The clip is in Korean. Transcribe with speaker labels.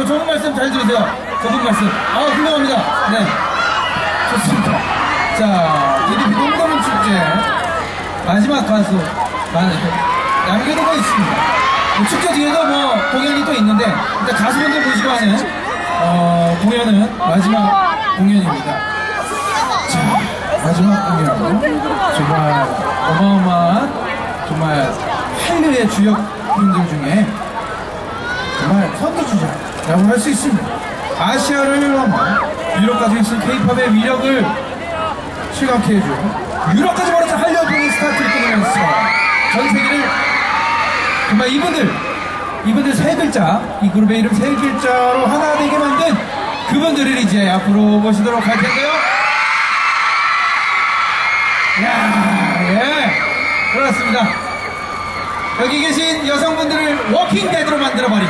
Speaker 1: 저 좋은 말씀 잘 들으세요. 좋은 말씀. 아, 훌륭합니다. 네. 좋습니다. 자, EDP 동대문 축제 마지막 가수 만- 남겨두고 있습니다. 뭐 축제 뒤에도 뭐 공연이 또 있는데 일단 가수분들 모시고 하는 어, 공연은 마지막 공연입니다. 자, 마지막 공연 정말 어마어마한 정말 한류의 주역분들 중에 정말 선두주자 라고 할 수 있습니다. 아시아를 넘어 유럽까지 있은 케이팝의 위력을 실감케 해준 유럽까지 멀어진 한류의 스타트를 끊으면서 전 세계를 정말 이분들 이분들 세 글자 이 그룹의 이름 세 글자로 하나 되게 만든 그분들을 이제 앞으로 모시도록 할 텐데요. 야, 예, 그렇습니다. 여기 계신 여성분들을 워킹 데드로 만들어버린